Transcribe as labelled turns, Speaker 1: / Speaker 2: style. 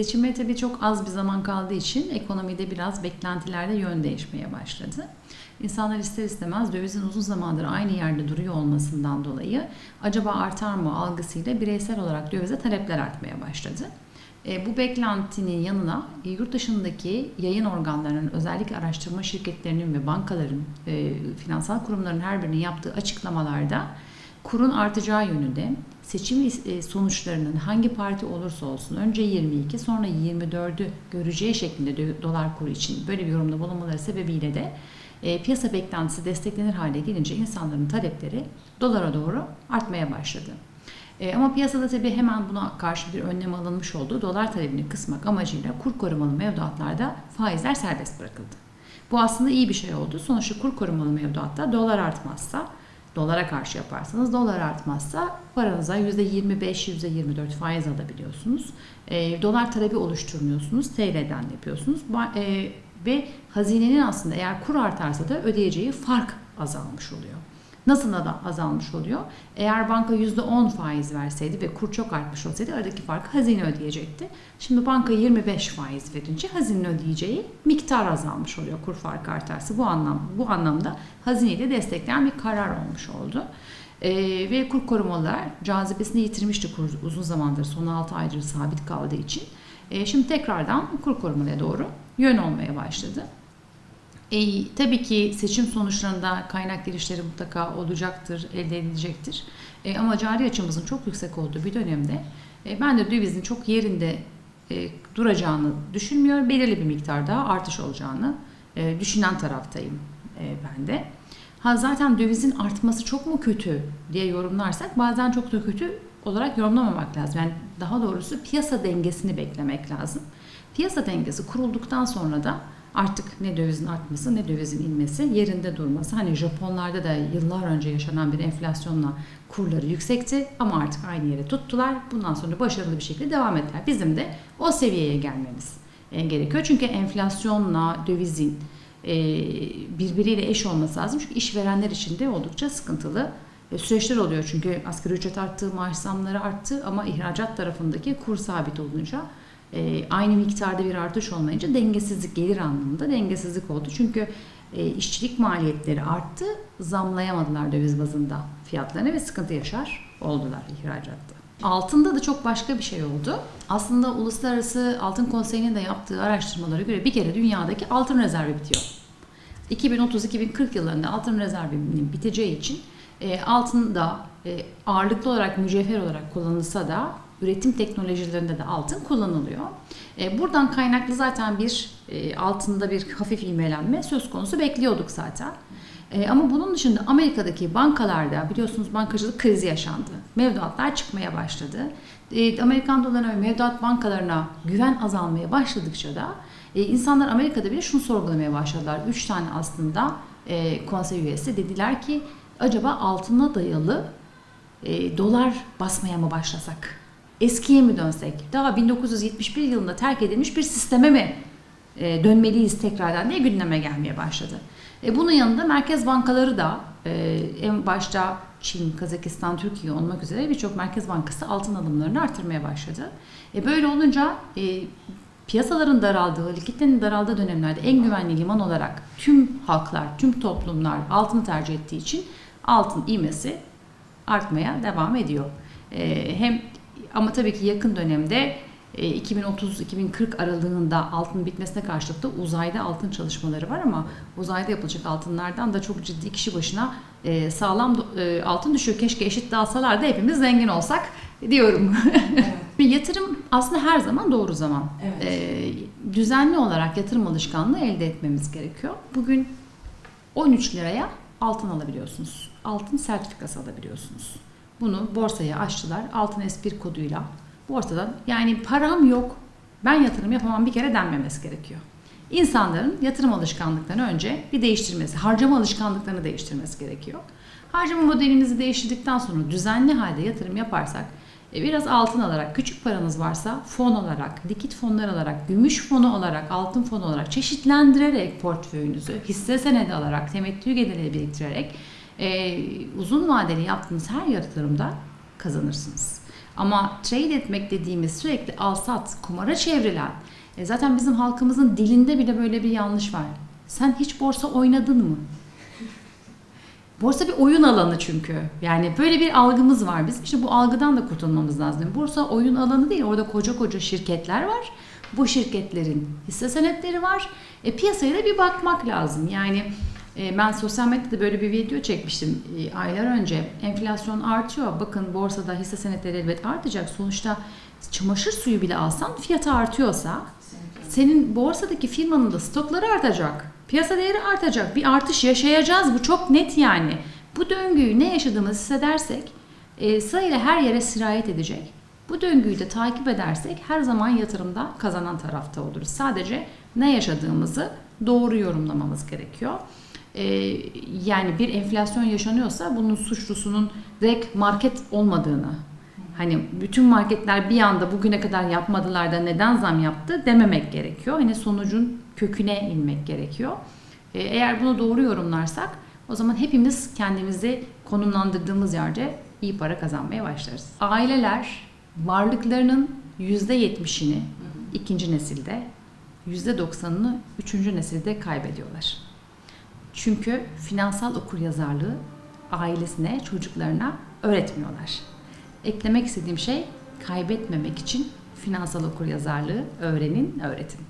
Speaker 1: Seçime tabii çok az bir zaman kaldığı için ekonomide biraz beklentilerde yön değişmeye başladı. İnsanlar ister istemez dövizin uzun zamandır aynı yerde duruyor olmasından dolayı acaba artar mı algısıyla bireysel olarak dövize talepler artmaya başladı. E, bu beklentinin yanına e, yurt dışındaki yayın organlarının özellikle araştırma şirketlerinin ve bankaların, e, finansal kurumların her birinin yaptığı açıklamalarda kurun artacağı yönünde seçim e, sonuçlarının hangi parti olursa olsun önce 22 sonra 24'ü göreceği şeklinde do- dolar kuru için böyle bir yorumda bulunmaları sebebiyle de e, piyasa beklentisi desteklenir hale gelince insanların talepleri dolara doğru artmaya başladı. E, ama piyasada tabii hemen buna karşı bir önlem alınmış oldu. Dolar talebini kısmak amacıyla kur korumalı mevduatlarda faizler serbest bırakıldı. Bu aslında iyi bir şey oldu. Sonuçta kur korumalı mevduatta dolar artmazsa, dolara karşı yaparsanız dolar artmazsa paranıza %25, %24 faiz alabiliyorsunuz. E, dolar talebi oluşturmuyorsunuz. TL'den yapıyorsunuz. E, ve hazinenin aslında eğer kur artarsa da ödeyeceği fark azalmış oluyor. Nasıl azalmış oluyor? Eğer banka %10 faiz verseydi ve kur çok artmış olsaydı aradaki farkı hazine ödeyecekti. Şimdi banka 25 faiz verince hazinenin ödeyeceği miktar azalmış oluyor kur farkı artarsa. Bu anlam bu anlamda hazineyi de destekleyen bir karar olmuş oldu. Ee, ve kur korumalar cazibesini yitirmişti kur uzun zamandır son 6 aydır sabit kaldığı için. Ee, şimdi tekrardan kur korumalara doğru yön olmaya başladı. E, tabii ki seçim sonuçlarında kaynak girişleri mutlaka olacaktır, elde edilecektir. E, ama cari açımızın çok yüksek olduğu bir dönemde e, ben de dövizin çok yerinde e, duracağını düşünmüyorum. Belirli bir miktarda artış olacağını e, düşünen taraftayım e, ben de. Ha zaten dövizin artması çok mu kötü diye yorumlarsak bazen çok da kötü olarak yorumlamamak lazım. Yani daha doğrusu piyasa dengesini beklemek lazım. Piyasa dengesi kurulduktan sonra da artık ne dövizin artması ne dövizin inmesi yerinde durması. Hani Japonlarda da yıllar önce yaşanan bir enflasyonla kurları yüksekti ama artık aynı yere tuttular. Bundan sonra başarılı bir şekilde devam ettiler. Bizim de o seviyeye gelmemiz e, gerekiyor. Çünkü enflasyonla dövizin e, birbiriyle eş olması lazım. Çünkü işverenler için de oldukça sıkıntılı e, süreçler oluyor. Çünkü asgari ücret arttı, maaş zamları arttı ama ihracat tarafındaki kur sabit olunca e, aynı miktarda bir artış olmayınca dengesizlik gelir anlamında dengesizlik oldu. Çünkü e, işçilik maliyetleri arttı, zamlayamadılar döviz bazında fiyatlarını ve sıkıntı yaşar oldular ihracatta. Altında da çok başka bir şey oldu. Aslında Uluslararası Altın Konseyi'nin de yaptığı araştırmalara göre bir kere dünyadaki altın rezervi bitiyor. 2030-2040 yıllarında altın rezervinin biteceği için e, altın da e, ağırlıklı olarak mücevher olarak kullanılsa da üretim teknolojilerinde de altın kullanılıyor. E, buradan kaynaklı zaten bir e, altında bir hafif ivmelenme söz konusu bekliyorduk zaten. E, ama bunun dışında Amerika'daki bankalarda biliyorsunuz bankacılık krizi yaşandı. Mevduatlar çıkmaya başladı. E, Amerikan dolarına ve mevduat bankalarına güven azalmaya başladıkça da e, insanlar Amerika'da bile şunu sorgulamaya başladılar. Üç tane aslında e, konsey üyesi dediler ki acaba altına dayalı e, dolar basmaya mı başlasak? Eskiye mi dönsek? Daha 1971 yılında terk edilmiş bir sisteme mi e, dönmeliyiz tekrardan diye gündeme gelmeye başladı. E, bunun yanında merkez bankaları da e, en başta Çin, Kazakistan, Türkiye olmak üzere birçok merkez bankası altın alımlarını artırmaya başladı. E, böyle olunca e, piyasaların daraldığı, likiditenin daraldığı dönemlerde en güvenli liman olarak tüm halklar, tüm toplumlar altını tercih ettiği için altın ivmesi artmaya devam ediyor. E, hem ama tabii ki yakın dönemde e, 2030-2040 aralığında altın bitmesine karşılık da uzayda altın çalışmaları var ama uzayda yapılacak altınlardan da çok ciddi kişi başına e, sağlam e, altın düşüyor. Keşke eşit dağılsalar da hepimiz zengin olsak diyorum.
Speaker 2: Evet.
Speaker 1: Bir yatırım aslında her zaman doğru zaman.
Speaker 2: Evet.
Speaker 1: E, düzenli olarak yatırım alışkanlığı elde etmemiz gerekiyor. Bugün 13 liraya altın alabiliyorsunuz. Altın sertifikası alabiliyorsunuz. Bunu borsaya açtılar. Altın S1 koduyla borsadan yani param yok ben yatırım yapamam bir kere denmemesi gerekiyor. İnsanların yatırım alışkanlıklarını önce bir değiştirmesi, harcama alışkanlıklarını değiştirmesi gerekiyor. Harcama modelinizi değiştirdikten sonra düzenli halde yatırım yaparsak e, biraz altın alarak, küçük paranız varsa fon olarak, likit fonlar olarak, gümüş fonu olarak, altın fonu olarak çeşitlendirerek portföyünüzü hisse senedi alarak, temettü geliri biriktirerek e, uzun vadeli yaptığınız her yatırımda kazanırsınız. Ama trade etmek dediğimiz sürekli al sat, kumara çevrilen, e zaten bizim halkımızın dilinde bile böyle bir yanlış var. Sen hiç borsa oynadın mı? Borsa bir oyun alanı çünkü. Yani böyle bir algımız var bizim. İşte bu algıdan da kurtulmamız lazım. Borsa oyun alanı değil. Orada koca koca şirketler var. Bu şirketlerin hisse senetleri var. E, piyasaya da bir bakmak lazım. Yani ben sosyal medyada böyle bir video çekmiştim e, aylar önce. Enflasyon artıyor. Bakın borsada hisse senetleri elbet artacak. Sonuçta çamaşır suyu bile alsan fiyatı artıyorsa senin borsadaki firmanın da stokları artacak. Piyasa değeri artacak. Bir artış yaşayacağız. Bu çok net yani. Bu döngüyü ne yaşadığımızı hissedersek e, sırayla her yere sirayet edecek. Bu döngüyü de takip edersek her zaman yatırımda kazanan tarafta oluruz. Sadece ne yaşadığımızı doğru yorumlamamız gerekiyor. E, yani bir enflasyon yaşanıyorsa bunun suçlusunun direkt market olmadığını, Hani bütün marketler bir anda bugüne kadar yapmadılar da neden zam yaptı dememek gerekiyor. Hani sonucun köküne inmek gerekiyor. Ee, Eğer bunu doğru yorumlarsak o zaman hepimiz kendimizi konumlandırdığımız yerde iyi para kazanmaya başlarız. Aileler varlıklarının %70'ini ikinci nesilde, %90'ını üçüncü nesilde kaybediyorlar. Çünkü finansal okuryazarlığı ailesine, çocuklarına öğretmiyorlar. Eklemek istediğim şey kaybetmemek için finansal okuryazarlığı öğrenin, öğretin.